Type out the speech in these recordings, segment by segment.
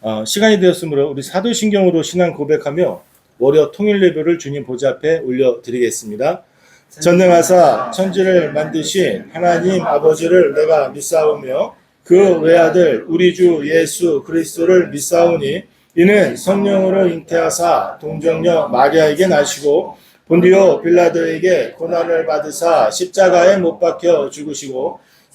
어, 시간이 되었으므로 우리 사도신경으로 신앙 고백하며 월요 통일 예배를 주님 보좌 앞에 올려드리겠습니다. 전능하사 천지를 만드신 하나님 아버지를 내가 믿사오며 그 외아들 우리 주 예수 그리스도를 믿사오니 이는 성령으로 잉태하사 동정녀 마리아에게 나시고 본디오 빌라도에게 고난을 받으사 십자가에 못 박혀 죽으시고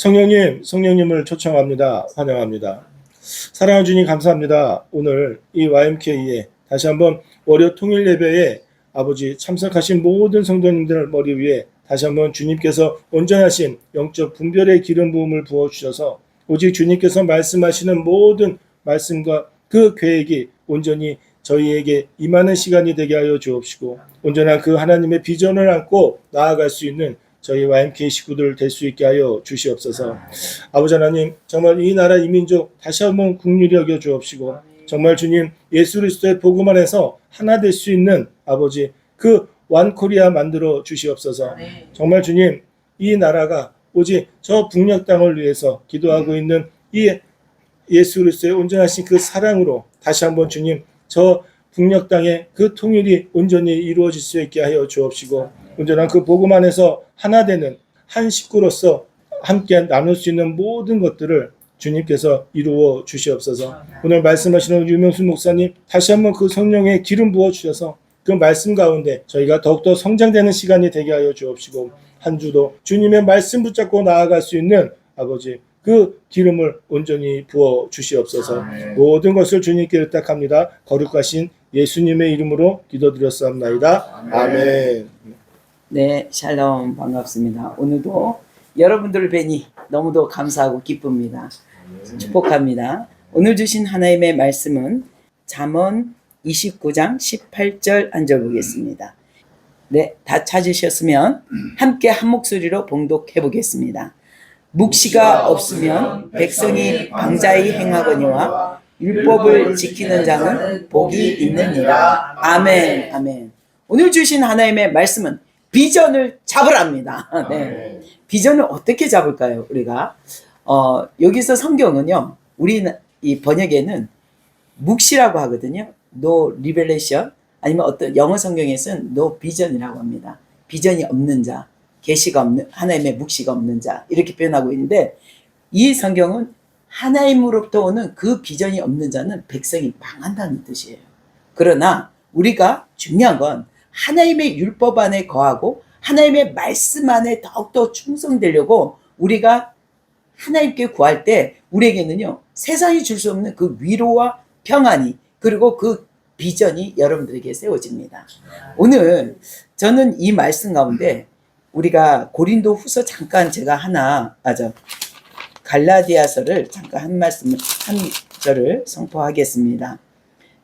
성령님 성령님을 초청합니다 환영합니다 사랑하는 주님 감사합니다. 오늘 이 YMK에 다시 한번 월요 통일 예배에 아버지 참석하신 모든 성도님들 머리 위에 다시 한번 주님께서 온전하신 영적 분별의 기름 부음을 부어 주셔서 오직 주님께서 말씀하시는 모든 말씀과 그 계획이 온전히 저희에게 임하는 시간이 되게 하여 주옵시고 온전한 그 하나님의 비전을 안고 나아갈 수 있는 저희 YMK 식구들 될 수 있게 하여 주시옵소서. 아버지 하나님 정말 이 나라 이 민족 다시 한번 국률이 여겨 주옵시고 정말 주님 예수 그리스도의 복음 안에서 하나 될 수 있는 아버지 그 완코리아 만들어 주시옵소서. 정말 주님 이 나라가 오직 저 북녘 땅을 위해서 기도하고 있는 이 예수 그리스도의 온전하신 그 사랑으로 다시 한번 주님 저 북녘 땅의 그 통일이 온전히 이루어질 수 있게 하여 주옵시고 온전한 그 복음 안에서 하나 되는 한 식구로서 함께 나눌 수 있는 모든 것들을 주님께서 이루어 주시옵소서. 오늘 말씀하시는 유명수 목사님 다시 한번 그 성령의 기름 부어 주셔서 그 말씀 가운데 저희가 더욱더 성장되는 시간이 되게 하여 주옵시고 한 주도 주님의 말씀 붙잡고 나아갈 수 있는 아버지 그 기름을 온전히 부어 주시옵소서. 모든 것을 주님께 의탁합니다. 거룩하신 예수님의 이름으로 기도드렸사옵나이다. 아멘. 네, 샬롬 반갑습니다. 오늘도 여러분들을 뵈니 너무도 감사하고 기쁩니다. 축복합니다. 오늘 주신 하나님의 말씀은 잠언 29장 18절 앉아보겠습니다. 네, 다 찾으셨으면 함께 한 목소리로 봉독해 보겠습니다. 묵시가 없으면 백성이 방자히 행하거니와 율법을 지키는 자는 복이 있느니라. 아멘. 아멘. 오늘 주신 하나님의 말씀은 비전을 잡으랍니다. 네. 비전을 어떻게 잡을까요, 우리가? 어, 여기서 성경은요, 우리 이 번역에는 묵시라고 하거든요. No revelation 아니면 어떤 영어 성경에서는 no vision이라고 합니다. 비전이 없는 자, 계시가 없는 하나님의 묵시가 없는 자 이렇게 표현하고 있는데 이 성경은 하나님으로부터 오는 그 비전이 없는 자는 백성이 망한다는 뜻이에요. 그러나 우리가 중요한 건 하나님의 율법 안에 거하고 하나님의 말씀 안에 더욱더 충성되려고 우리가 하나님께 구할 때 우리에게는요 세상이 줄 수 없는 그 위로와 평안이 그리고 그 비전이 여러분들에게 세워집니다. 오늘 저는 이 말씀 가운데 우리가 고린도 후서 잠깐 제가 하나 아 저 갈라디아서를 잠깐 한 말씀 한 절을 선포하겠습니다.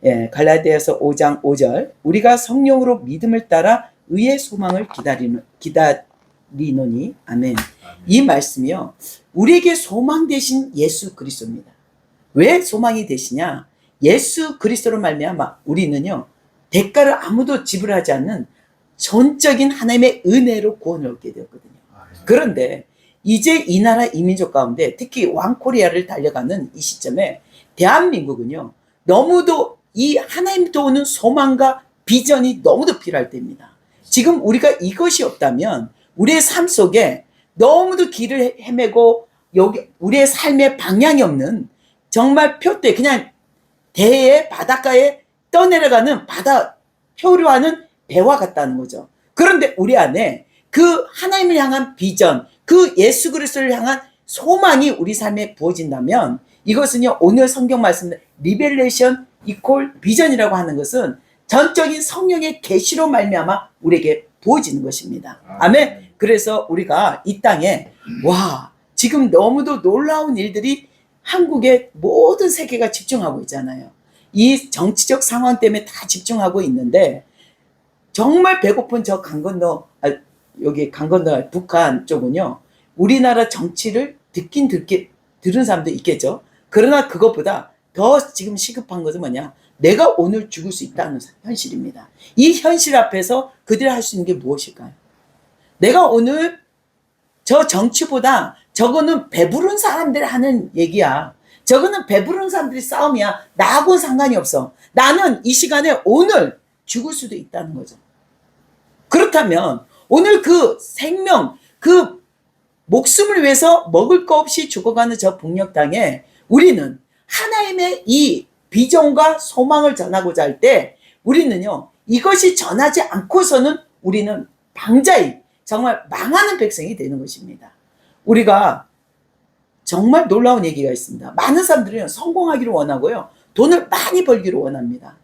예, 갈라디아서 5장 5절 우리가 성령으로 믿음을 따라 의의 소망을 기다리는 기다리노니 아멘. 이 말씀이요. 우리에게 소망 되신 예수 그리스도입니다. 왜 소망이 되시냐? 예수 그리스도로 말미암아 우리는요. 대가를 아무도 지불하지 않는 전적인 하나님의 은혜로 구원을 얻게 되었거든요. 그런데 이제 이 나라 이민족 가운데 특히 왕코리아를 달려가는 이 시점에 대한민국은요. 너무도 이 하나님부터 오는 소망과 비전이 너무도 필요할 때입니다. 지금 우리가 이것이 없다면 우리의 삶 속에 너무도 길을 헤매고 여기 우리의 삶의 방향이 없는 정말 표대 그냥 대의 바닷가에 떠내려가는 바다 표류하는 배와 같다는 거죠. 그런데 우리 안에 그 하나님을 향한 비전, 그 예수 그리스도를 향한 소망이 우리 삶에 부어진다면 이것은요 오늘 성경 말씀 리벨레이션 이콜 비전이라고 하는 것은 전적인 성령의 계시로 말미암아 우리에게 부어지는 것입니다. 아멘. 그래서 우리가 이 땅에 와 지금 너무도 놀라운 일들이 한국의 모든 세계가 집중하고 있잖아요. 이 정치적 상황 때문에 다 집중하고 있는데 정말 배고픈 저 강 건너 아, 여기 강 건너 북한 쪽은요. 우리나라 정치를 듣긴 듣게 들은 사람도 있겠죠. 그러나 그것보다 더 지금 시급한 것은 뭐냐? 내가 오늘 죽을 수 있다는 현실입니다. 이 현실 앞에서 그들이 할 수 있는 게 무엇일까요? 내가 오늘 저 정치보다 저거는 배부른 사람들이 하는 얘기야. 저거는 배부른 사람들이 싸움이야. 나하고는 상관이 없어. 나는 이 시간에 오늘 죽을 수도 있다는 거죠. 그렇다면 오늘 그 생명, 그 목숨을 위해서 먹을 거 없이 죽어가는 저 북녘 땅에 우리는 하나님의 이 비전과 소망을 전하고자 할 때 우리는요 이것이 전하지 않고서는 우리는 방자이 정말 망하는 백성이 되는 것입니다. 우리가 정말 놀라운 얘기가 있습니다. 많은 사람들은 성공하기를 원하고요. 돈을 많이 벌기를 원합니다.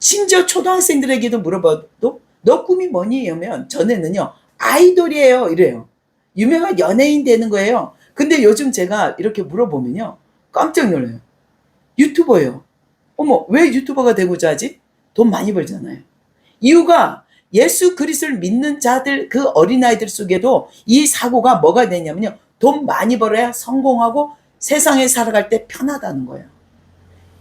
심지어 초등학생들에게도 물어봐도 너 꿈이 뭐니? 하면 전에는요. 아이돌이에요. 이래요. 유명한 연예인 되는 거예요. 근데 요즘 제가 이렇게 물어보면요. 깜짝 놀라요. 유튜버예요. 어머, 왜 유튜버가 되고자 하지? 돈 많이 벌잖아요. 이유가 예수 그리스도를 믿는 자들 그 어린아이들 속에도 이 사고가 뭐가 되냐면요. 돈 많이 벌어야 성공하고 세상에 살아갈 때 편하다는 거예요.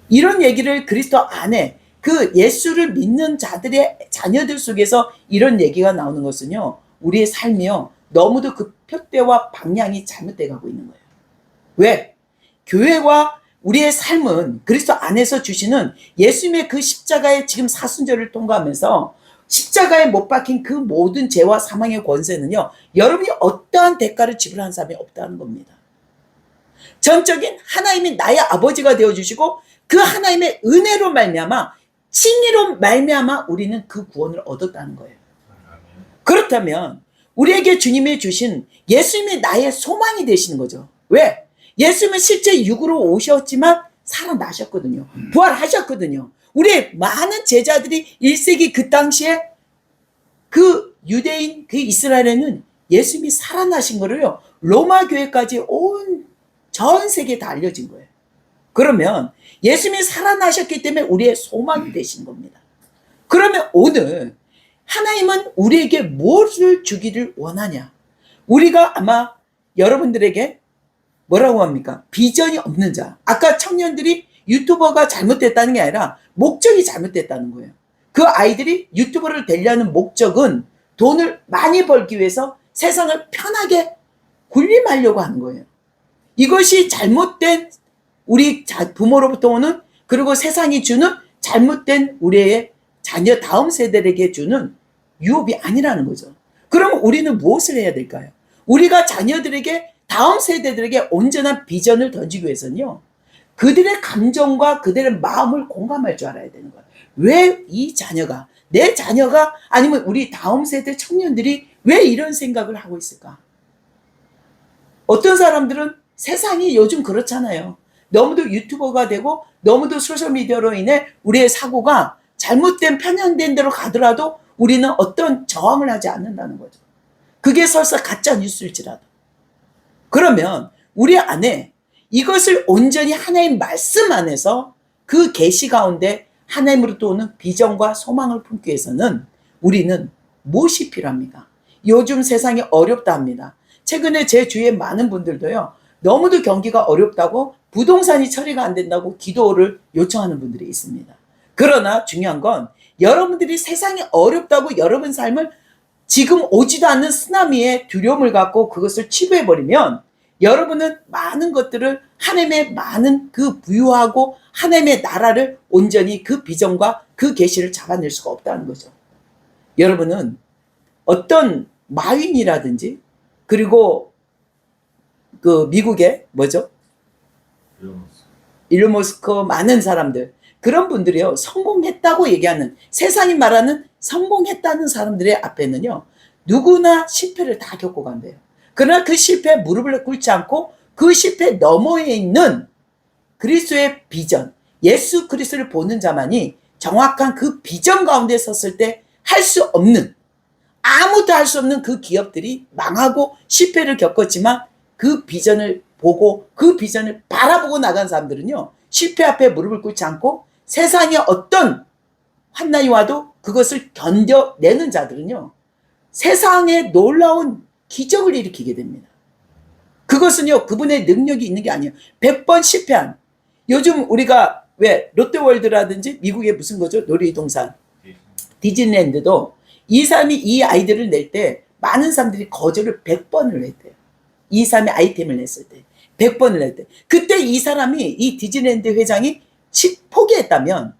이런 얘기를 그리스도 안에 그 예수를 믿는 자들의 자녀들 속에서 이런 얘기가 나오는 것은요. 우리의 삶이요. 너무도 그 표대와 방향이 잘못돼 가고 있는 거예요. 왜? 교회와 우리의 삶은 그리스도 안에서 주시는 예수님의 그 십자가의 지금 사순절을 통과하면서 십자가에 못 박힌 그 모든 죄와 사망의 권세는요, 여러분이 어떠한 대가를 지불한 사람이 없다는 겁니다. 전적인 하나님이 나의 아버지가 되어주시고 그 하나님의 은혜로 말미암아 칭의로 말미암아 우리는 그 구원을 얻었다는 거예요. 그렇다면 우리에게 주님이 주신 예수님이 나의 소망이 되시는 거죠. 왜? 예수님은 실제 육으로 오셨지만 살아나셨거든요. 부활하셨거든요. 우리 많은 제자들이 1세기 그 당시에 그 유대인 그 이스라엘에는 예수님이 살아나신 거를요. 로마 교회까지 온 전 세계에 다 알려진 거예요. 그러면 예수님이 살아나셨기 때문에 우리의 소망이 되신 겁니다. 그러면 오늘 하나님은 우리에게 무엇을 주기를 원하냐? 우리가 아마 여러분들에게 뭐라고 합니까? 비전이 없는 자. 아까 청년들이 유튜버가 잘못됐다는 게 아니라 목적이 잘못됐다는 거예요. 그 아이들이 유튜버를 되려는 목적은 돈을 많이 벌기 위해서 세상을 편하게 군림하려고 하는 거예요. 이것이 잘못된 우리 자- 부모로부터 오는 그리고 세상이 주는 잘못된 우리의 자녀 다음 세대에게 주는 유업이 아니라는 거죠. 그럼 우리는 무엇을 해야 될까요? 우리가 자녀들에게 다음 세대들에게 온전한 비전을 던지기 위해서는요. 그들의 감정과 그들의 마음을 공감할 줄 알아야 되는 거예요. 왜 이 자녀가 내 자녀가 아니면 우리 다음 세대 청년들이 왜 이런 생각을 하고 있을까? 어떤 사람들은 세상이 요즘 그렇잖아요. 너무도 유튜버가 되고 너무도 소셜미디어로 인해 우리의 사고가 잘못된 편향된 대로 가더라도 우리는 어떤 저항을 하지 않는다는 거죠. 그게 설사 가짜 뉴스일지라도. 그러면 우리 안에 이것을 온전히 하나님 말씀 안에서 그 계시 가운데 하나님으로부터 오는 비전과 소망을 품기 위해서는 우리는 무엇이 필요합니까? 요즘 세상이 어렵다 합니다. 최근에 제 주위에 많은 분들도요. 너무도 경기가 어렵다고 부동산이 처리가 안 된다고 기도를 요청하는 분들이 있습니다. 그러나 중요한 건 여러분들이 세상이 어렵다고 여러분 삶을 지금 오지도 않는 쓰나미에 두려움을 갖고 그것을 치부해버리면 여러분은 많은 것들을 하나님의 많은 그 부유하고 하나님의 나라를 온전히 그 비전과 그 계시를 잡아낼 수가 없다는 거죠. 여러분은 어떤 마윈이라든지 그리고 그 미국의 뭐죠? 일론 머스크 많은 사람들 그런 분들이요 성공했다고 얘기하는 세상이 말하는 성공했다는 사람들의 앞에는요 누구나 실패를 다 겪고 간대요. 그러나 그 실패에 무릎을 꿇지 않고 그 실패 너머에 있는 그리스도의 비전, 예수 그리스도를 보는 자만이 정확한 그 비전 가운데 섰을 때 할 수 없는 아무도 할 수 없는 그 기업들이 망하고 실패를 겪었지만 그 비전을 보고 그 비전을 바라보고 나간 사람들은요. 실패 앞에 무릎을 꿇지 않고 세상에 어떤 환난이 와도 그것을 견뎌내는 자들은요. 세상에 놀라운 기적을 일으키게 됩니다. 그것은요. 그분의 능력이 있는 게 아니에요. 100번 실패한 요즘 우리가 왜 롯데월드라든지 미국의 무슨 거죠? 놀이동산 디즈니랜드도 이 사람이 이 아이들을 낼 때 많은 사람들이 거절을 100번을 했대요. 이 사람이 아이템을 냈을 때 100번을 냈대. 그때 이 사람이 이 디즈니랜드 회장이 치- 포기했다면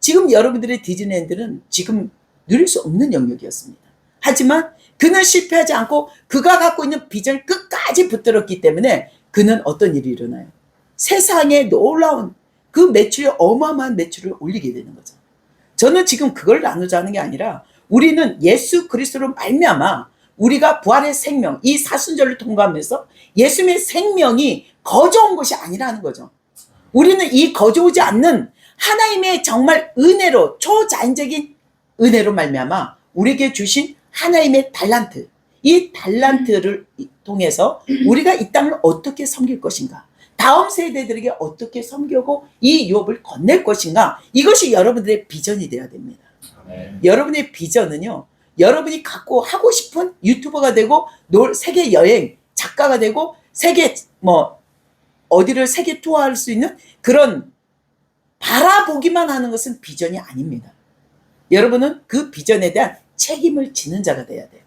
지금 여러분들의 디즈니랜드는 지금 누릴 수 없는 영역이었습니다. 하지만 그는 실패하지 않고 그가 갖고 있는 비전을 끝까지 붙들었기 때문에 그는 어떤 일이 일어나요? 세상에 놀라운 그 매출이 어마어마한 매출을 올리게 되는 거죠. 저는 지금 그걸 나누자 하는 게 아니라 우리는 예수 그리스도로 말미암아 우리가 부활의 생명 이 사순절을 통과하면서 예수님의 생명이 거저온 것이 아니라는 거죠. 우리는 이 거저오지 않는 하나님의 정말 은혜로 초자연적인 은혜로 말미암아 우리에게 주신 하나님의 달란트 이 달란트를 통해서 우리가 이 땅을 어떻게 섬길 것인가 다음 세대들에게 어떻게 섬기고 이 유업을 건넬 것인가 이것이 여러분들의 비전이 되어야 됩니다. 여러분의 비전은요. 여러분이 갖고 하고 싶은 유튜버가 되고 놀 세계 여행 작가가 되고 세계 뭐 어디를 세계 투어할 수 있는 그런 바라보기만 하는 것은 비전이 아닙니다. 여러분은 그 비전에 대한 책임을 지는 자가 돼야 돼요.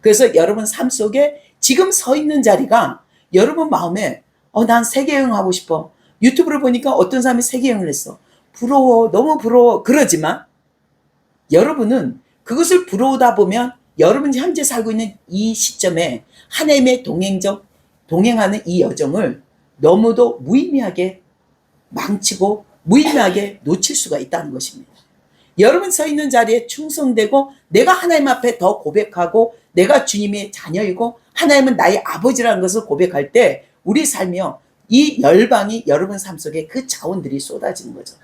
그래서 여러분 삶 속에 지금 서 있는 자리가 여러분 마음에 어, 난 세계 여행 하고 싶어. 유튜브를 보니까 어떤 사람이 세계 여행을 했어. 부러워. 너무 부러워. 그러지만 여러분은 그것을 부러우다 보면 여러분이 현재 살고 있는 이 시점에 하나님의 동행적 동행하는 이 여정을 너무도 무의미하게 망치고 무의미하게 놓칠 수가 있다는 것입니다. 여러분 서 있는 자리에 충성되고 내가 하나님 앞에 더 고백하고 내가 주님의 자녀이고 하나님은 나의 아버지라는 것을 고백할 때 우리 삶이요 이 열방이 여러분 삶 속에 그 자원들이 쏟아지는 거죠.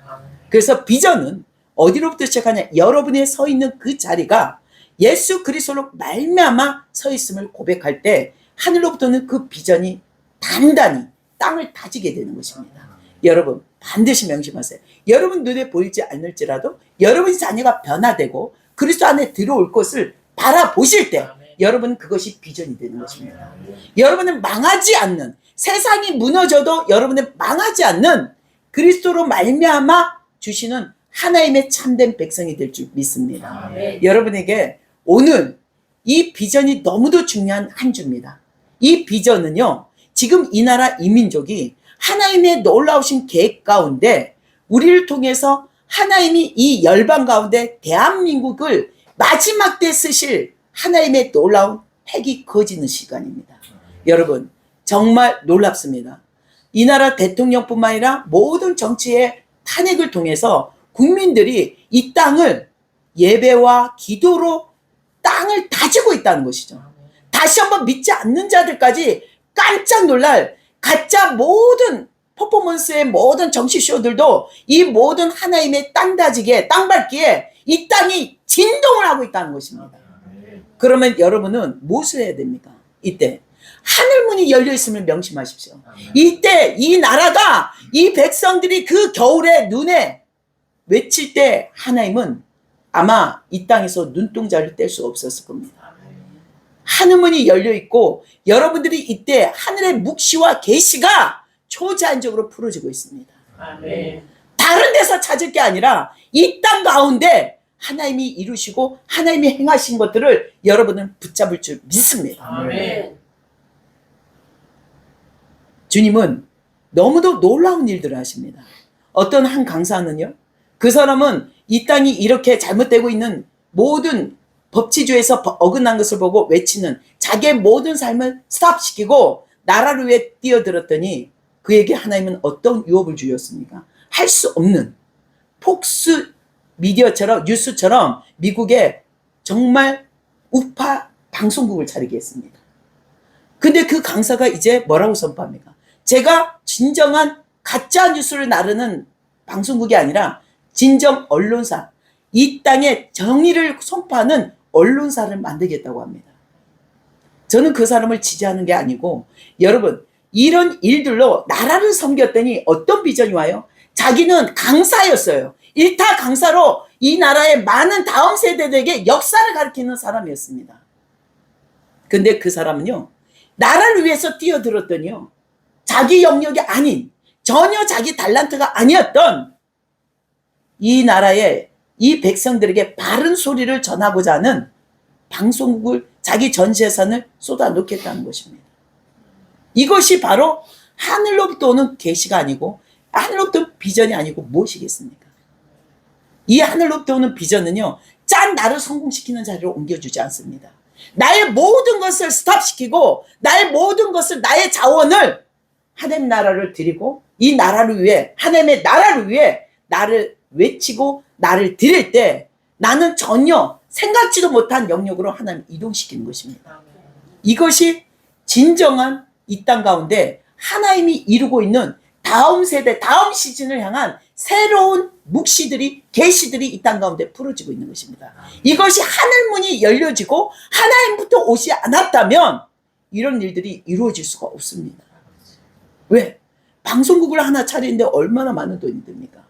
그래서 비전은 어디로부터 시작하냐? 여러분의 서 있는 그 자리가 예수 그리스도로 말미암아 서 있음을 고백할 때 하늘로부터는 그 비전이 단단히 땅을 다지게 되는 것입니다. 여러분 반드시 명심하세요. 여러분 눈에 보이지 않을지라도 여러분 자녀가 변화되고 그리스도 안에 들어올 것을 바라보실 때 여러분 그것이 비전이 되는 것입니다. 여러분은 망하지 않는 세상이 무너져도 여러분은 망하지 않는 그리스도로 말미암아 주시는 하나님의 참된 백성이 될 줄 믿습니다. 여러분에게 오늘 이 비전이 너무도 중요한 한 주입니다. 이 비전은요, 지금 이 나라 이민족이 하나님의 놀라우신 계획 가운데 우리를 통해서 하나님이 이 열방 가운데 대한민국을 마지막 때 쓰실 하나님의 놀라운 핵이 거지는 시간입니다. 여러분, 정말 놀랍습니다. 이 나라 대통령뿐만 아니라 모든 정치의 탄핵을 통해서 국민들이 이 땅을 예배와 기도로 땅을 다지고 있다는 것이죠. 다시 한번 믿지 않는 자들까지 깜짝 놀랄 가짜 모든 퍼포먼스의 모든 정치쇼들도 이 모든 하나님의 땅 다지기에 땅 밟기에 이 땅이 진동을 하고 있다는 것입니다. 그러면 여러분은 무엇을 해야 됩니까? 이때 하늘문이 열려 있음을 명심하십시오. 이때 이 나라가 이 백성들이 그 겨울에 눈에 외칠 때 하나님은 아마 이 땅에서 눈동자를 뗄 수 없었을 겁니다. 하늘문이 열려 있고 여러분들이 이때 하늘의 묵시와 계시가 초제한적으로 풀어지고 있습니다. 다른 데서 찾을 게 아니라 이 땅 가운데 하나님이 이루시고 하나님이 행하신 것들을 여러분은 붙잡을 줄 믿습니다. 주님은 너무도 놀라운 일들을 하십니다. 어떤 한 강사는요, 그 사람은 이 땅이 이렇게 잘못되고 있는 모든 법치주의에서 버- 어긋난 것을 보고 외치는 자기의 모든 삶을 스탑시키고 나라를 위해 뛰어들었더니 그에게 하나님은 어떤 유업을 주셨습니까? 할 수 없는 폭스 미디어처럼 뉴스처럼 미국에 정말 우파 방송국을 차리게 했습니다. 근데 그 강사가 이제 뭐라고 선포합니까? 제가 진정한 가짜 뉴스를 나르는 방송국이 아니라 진정 언론사, 이 땅에 정의를 선포하는 언론사를 만들겠다고 합니다. 저는 그 사람을 지지하는 게 아니고 여러분 이런 일들로 나라를 섬겼더니 어떤 비전이 와요? 자기는 강사였어요. 일타 강사로 이 나라의 많은 다음 세대들에게 역사를 가르치는 사람이었습니다. 근데 그 사람은요, 나라를 위해서 뛰어들었더니요, 자기 영역이 아닌, 전혀 자기 달란트가 아니었던 이 나라의 이 백성들에게 바른 소리를 전하고자 하는 방송국을 자기 전 재산을 쏟아놓겠다는 것입니다. 이것이 바로 하늘로부터 오는 계시가 아니고 하늘로부터 비전이 아니고 무엇이겠습니까? 이 하늘로부터 오는 비전은요. 짠 나를 성공시키는 자리로 옮겨주지 않습니다. 나의 모든 것을 스탑시키고 나의 모든 것을 나의 자원을 하나님 나라를 드리고 이 나라를 위해 하나님의 나라를 위해 나를 외치고 나를 드릴 때 나는 전혀 생각지도 못한 영역으로 하나님 이동시키는 것입니다. 이것이 진정한 이 땅 가운데 하나님이 이루고 있는 다음 세대, 다음 시즌을 향한 새로운 묵시들이, 계시들이 이 땅 가운데 풀어지고 있는 것입니다. 이것이 하늘문이 열려지고 하나님부터 오지 않았다면 이런 일들이 이루어질 수가 없습니다. 왜? 방송국을 하나 차리는데 얼마나 많은 돈이 듭니까?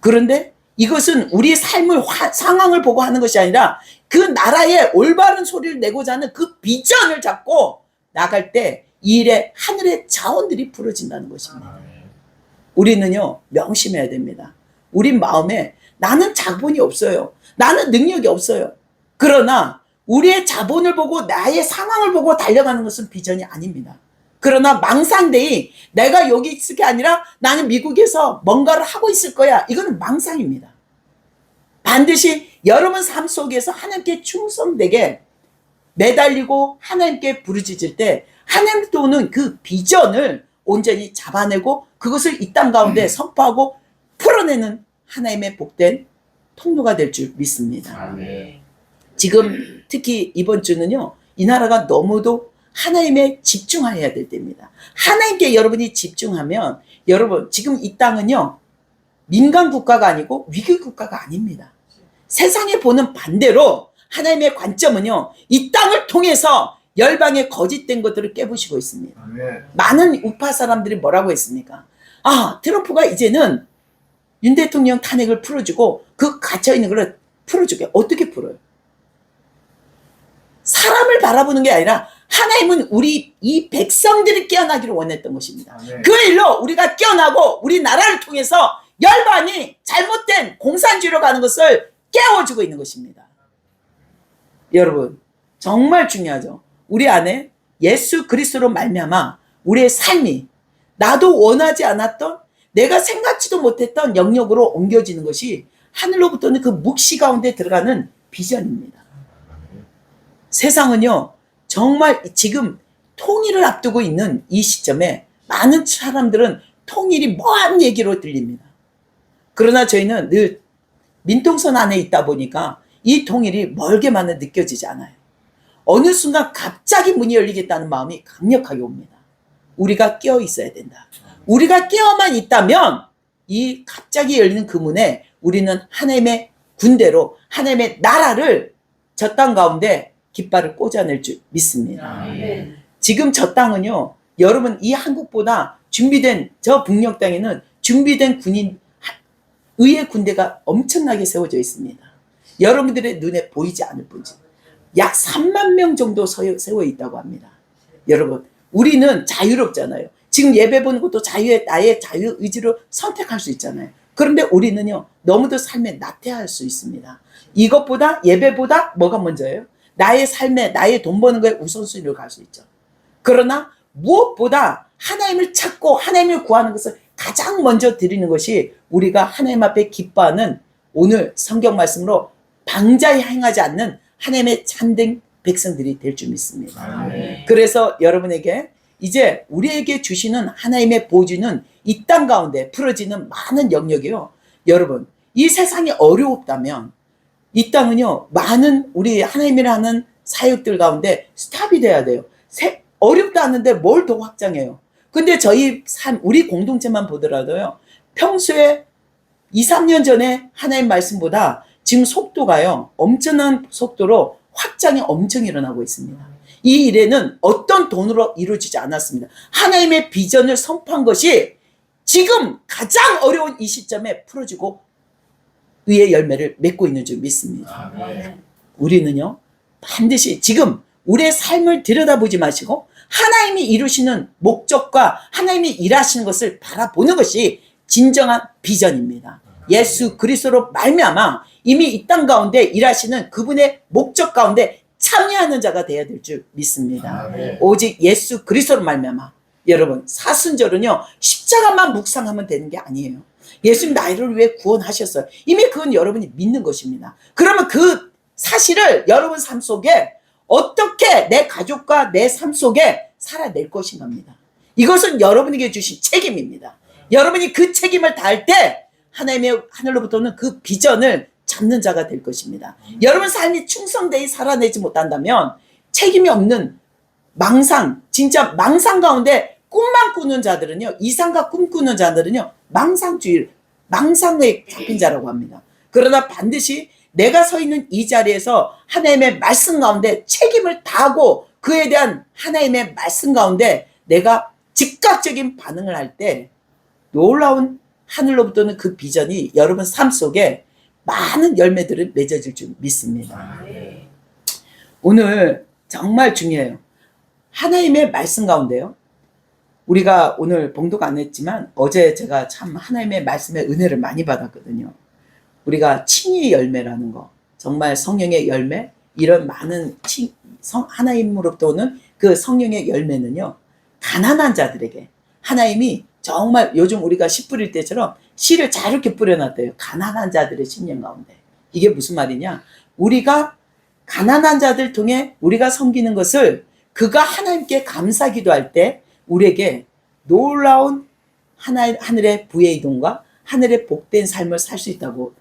그런데 이것은 우리의 삶을 화- 상황을 보고 하는 것이 아니라 그 나라의 올바른 소리를 내고자 하는 그 비전을 잡고 나갈 때 이 일에 하늘의 자원들이 풀어진다는 것입니다. 우리는요 명심해야 됩니다. 우리 마음에 나는 자본이 없어요. 나는 능력이 없어요. 그러나 우리의 자본을 보고 나의 상황을 보고 달려가는 것은 비전이 아닙니다. 그러나 망상대이 내가 여기 있을 게 아니라 나는 미국에서 뭔가를 하고 있을 거야. 이거는 망상입니다. 반드시 여러분 삶 속에서 하나님께 충성되게 매달리고 하나님께 부르짖을 때 하나님부터 오는 그 비전을 온전히 잡아내고 그것을 이 땅 가운데 선포하고 풀어내는 하나님의 복된 통로가 될 줄 믿습니다. 아멘. 지금 특히 이번 주는요, 이 나라가 너무도 하나님에 집중해야 될 때입니다. 하나님께 여러분이 집중하면, 여러분, 지금 이 땅은요, 민간 국가가 아니고 위기 국가가 아닙니다. 세상에 보는 반대로 하나님의 관점은요, 이 땅을 통해서 열방의 거짓된 것들을 깨부시고 있습니다. 아멘. 많은 우파 사람들이 뭐라고 했습니까? 아, 트럼프가 이제는 윤 대통령 탄핵을 풀어주고 그 갇혀 있는 걸 풀어주게. 어떻게 풀어요? 사람을 바라보는 게 아니라 하나님은 우리 이 백성들이 깨어나기를 원했던 것입니다. 아멘. 그 일로 우리가 깨어나고 우리 나라를 통해서 열반이 잘못된 공산주의로 가는 것을 깨워주고 있는 것입니다. 여러분 정말 중요하죠. 우리 안에 예수 그리스도로 말미암아 우리의 삶이 나도 원하지 않았던 내가 생각지도 못했던 영역으로 옮겨지는 것이 하늘로부터는 그 묵시 가운데 들어가는 비전입니다. 세상은요 정말 지금 통일을 앞두고 있는 이 시점에 많은 사람들은 통일이 뭐한 얘기로 들립니다. 그러나 저희는 늘 민통선 안에 있다 보니까 이 통일이 멀게만은 느껴지지 않아요. 어느 순간 갑자기 문이 열리겠다는 마음이 강력하게 옵니다. 우리가 깨어 있어야 된다. 우리가 깨어만 있다면 이 갑자기 열리는 그 문에 우리는 하나님의 군대로 하나님의 나라를 저 땅 가운데 깃발을 꽂아낼 줄 믿습니다. 아멘. 지금 저 땅은요, 여러분 이 한국보다 준비된 저 북녘 땅에는 준비된 군인 하- 의의 군대가 엄청나게 세워져 있습니다. 여러분들의 눈에 보이지 않을 뿐이지. 약 3만 명 정도 서- 세워 있다고 합니다. 여러분, 우리는 자유롭잖아요. 지금 예배 보는 것도 자유의 나의 자유 의지로 선택할 수 있잖아요. 그런데 우리는요, 너무도 삶에 나태할 수 있습니다. 이것보다 예배보다 뭐가 먼저예요? 나의 삶에 나의 돈 버는 거에 우선순위로 갈수 있죠. 그러나 무엇보다 하나님을 찾고 하나님을 구하는 것을 가장 먼저 드리는 것이 우리가 하나님 앞에 기뻐하는 오늘 성경 말씀으로 방자에 행하지 않는 하나님의 참된 백성들이 될 줄 믿습니다. 아멘. 그래서 여러분에게 이제 우리에게 주시는 하나님의 보주는 이 땅 가운데 풀어지는 많은 영역이요. 여러분, 이 세상이 어려웠다면 이 땅은요, 많은 우리 하나님이라 하는 사역들 가운데 스탑이 돼야 돼요. 세- 어렵다 하는데 뭘 더 확장해요. 근데 저희 삶, 우리 공동체만 보더라도요, 평소에 2, 3년 전에 하나님 말씀보다 지금 속도가요, 엄청난 속도로 확장이 엄청 일어나고 있습니다. 이 일에는 어떤 돈으로 이루어지지 않았습니다. 하나님의 비전을 선포한 것이 지금 가장 어려운 이 시점에 풀어지고 의의 열매를 맺고 있는 줄 믿습니다. 우리는요, 반드시 지금 우리의 삶을 들여다보지 마시고 하나님이 이루시는 목적과 하나님이 일하시는 것을 바라보는 것이 진정한 비전입니다. 예수 그리스도로 말미암아 이미 이 땅 가운데 일하시는 그분의 목적 가운데 참여하는 자가 되어야 될 줄 믿습니다. 오직 예수 그리스도로 말미암아 여러분 사순절은요 십자가만 묵상하면 되는 게 아니에요. 예수님 나이를 위해 구원하셨어요. 이미 그건 여러분이 믿는 것입니다. 그러면 그 사실을 여러분 삶 속에 어떻게 내 가족과 내 삶 속에 살아낼 것인가입니다. 이것은 여러분에게 주신 책임입니다. 여러분이 그 책임을 다할 때 하나님의 하늘로부터는 그 비전을 잡는 자가 될 것입니다. 여러분 삶이 충성되이 살아내지 못한다면 책임이 없는 망상, 진짜 망상 가운데 꿈만 꾸는 자들은요, 이상과 꿈 꾸는 자들은요, 망상주의, 망상에 잡힌 자라고 합니다. 그러나 반드시 내가 서 있는 이 자리에서 하나님의 말씀 가운데 책임을 다하고 그에 대한 하나님의 말씀 가운데 내가 즉각적인 반응을 할 때 놀라운 하늘로부터는 그 비전이 여러분 삶 속에 많은 열매들을 맺어질 줄 믿습니다. 오늘 정말 중요해요. 하나님의 말씀 가운데요. 우리가 오늘 봉독 안 했지만 어제 제가 참 하나님의 말씀의 은혜를 많이 받았거든요. 우리가 칭의 열매라는 거, 정말 성령의 열매, 이런 많은 칭, 성, 하나님으로부터 오는 그 성령의 열매는요, 가난한 자들에게 하나님이 정말 요즘 우리가 씨 뿌릴 때처럼 씨를 잘 이렇게 뿌려놨대요. 가난한 자들의 신령 가운데. 이게 무슨 말이냐? 우리가 가난한 자들 통해 우리가 섬기는 것을 그가 하나님께 감사 기도 할 때 우리에게 놀라운 하늘의 부의 이동과 하늘의 복된 삶을 살 수 있다고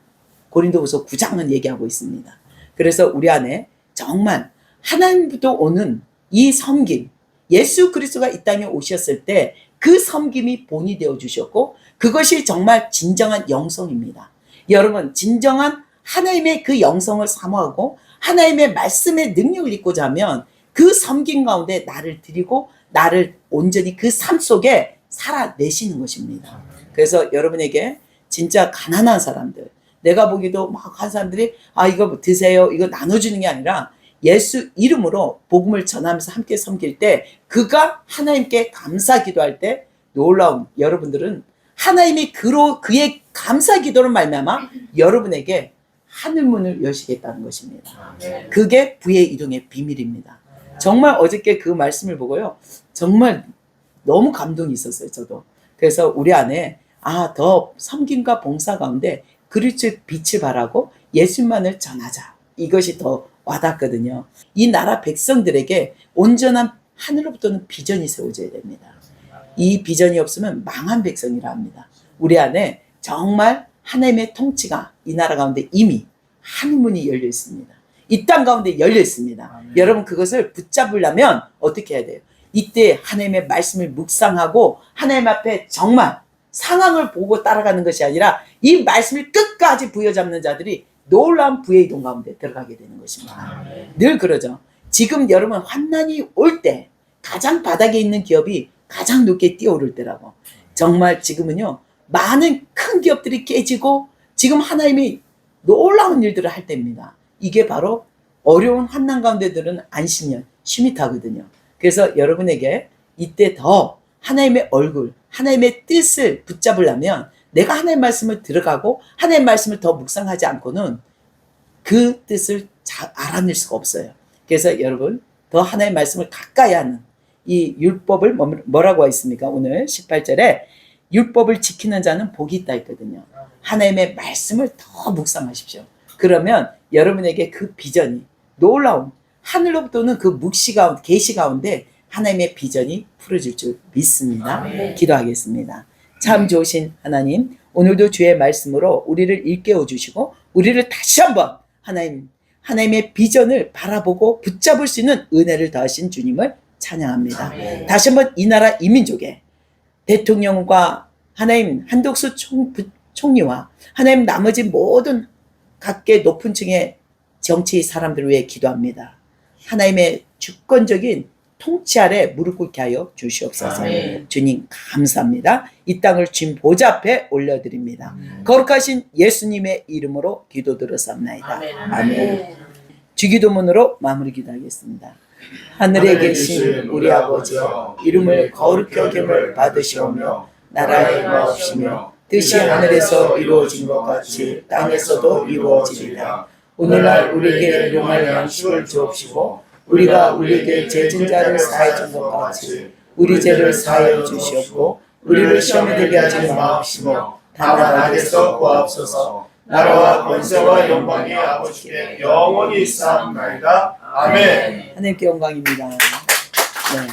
고린도후서 9장은 얘기하고 있습니다. 그래서 우리 안에 정말 하나님부터 오는 이 섬김, 예수 그리스도가 이 땅에 오셨을 때 그 섬김이 본이 되어 주셨고 그것이 정말 진정한 영성입니다. 여러분 진정한 하나님의 그 영성을 사모하고 하나님의 말씀의 능력을 입고자 하면 그 섬김 가운데 나를 드리고 나를 온전히 그 삶 속에 살아내시는 것입니다. 그래서 여러분에게 진짜 가난한 사람들, 내가 보기도 막 한 사람들이 아 이거 드세요, 이거 나눠주는 게 아니라 예수 이름으로 복음을 전하면서 함께 섬길 때 그가 하나님께 감사 기도할 때 놀라운 여러분들은 하나님이 그로 그의 감사 기도를 말미암아 여러분에게 하늘 문을 여시겠다는 것입니다. 그게 부의 이동의 비밀입니다. 정말 어저께 그 말씀을 보고요. 정말 너무 감동이 있었어요, 저도. 그래서 우리 안에 아, 더 섬김과 봉사 가운데 그리스도의 빛을 발하고 예수만을 전하자. 이것이 더 와닿거든요. 이 나라 백성들에게 온전한 하늘로부터는 비전이 세워져야 됩니다. 이 비전이 없으면 망한 백성이라 합니다. 우리 안에 정말 하나님의 통치가 이 나라 가운데 이미 하늘문이 열려 있습니다. 이 땅 가운데 열려 있습니다. 여러분 그것을 붙잡으려면 어떻게 해야 돼요? 이때 하나님의 말씀을 묵상하고 하나님 앞에 정말 상황을 보고 따라가는 것이 아니라 이 말씀을 끝까지 부여잡는 자들이 놀라운 부의 이동 가운데 들어가게 되는 것입니다. 늘 그러죠. 지금 여러분 환난이 올 때 가장 바닥에 있는 기업이 가장 높게 뛰어오를 때라고. 정말 지금은요 많은 큰 기업들이 깨지고 지금 하나님이 놀라운 일들을 할 때입니다. 이게 바로 어려운 환난 가운데 들은 안식년, 쉼이 타거든요. 그래서 여러분에게 이때 더 하나님의 얼굴, 하나님의 뜻을 붙잡으려면 내가 하나님 말씀을 들어가고 하나님 말씀을 더 묵상하지 않고는 그 뜻을 잘 알아낼 수가 없어요. 그래서 여러분 더 하나님 말씀을 가까이 하는 이 율법을 뭐- 뭐라고 했습니까? 오늘 18절에 율법을 지키는 자는 복이 있다 했거든요. 하나님의 말씀을 더 묵상하십시오. 그러면 여러분에게 그 비전이 놀라운 하늘로부터는 그 묵시 가운데 계시 가운데 하나님의 비전이 풀어질 줄 믿습니다. 기도하겠습니다. 참 좋으신 하나님, 오늘도 주의 말씀으로 우리를 일깨워 주시고 우리를 다시 한번 하나님 하나님의 비전을 바라보고 붙잡을 수 있는 은혜를 더하신 주님을 찬양합니다. 다시 한번 이 나라 이민족의 대통령과 하나님 한독수 총, 부- 총리와 하나님 나머지 모든 각계 높은 층의 정치 사람들을 위해 기도합니다. 하나님의 주권적인 통치 아래 무릎 꿇게 하여 주시옵소서. 아멘. 주님 감사합니다. 이 땅을 주님 보좌 앞에 올려드립니다. 거룩하신 예수님의 이름으로 기도드렸사옵나이다. 아멘. 아멘. 주기도문으로 마무리 기도하겠습니다. 하늘에 계신 우리 아버지여 이름을 거룩히 여김을 받으시오며 나라의 마옵시며 뜻이 하늘에서 이루어진 것 같이 땅에서도 이루어지리라. 오늘날 우리에게 일용할 양식을 주옵시고 우리가 우리에게 죄진 자를 사해 준것 같이 우리 죄를 사하여 주시옵고 우리를 시험에 들게 하지 마옵시며 다만 악에서 구하옵소서 나라와 권세와 영광이 아버지께 영원히 있사옵나이다. 아멘. 하나님께 영광입니다. 네.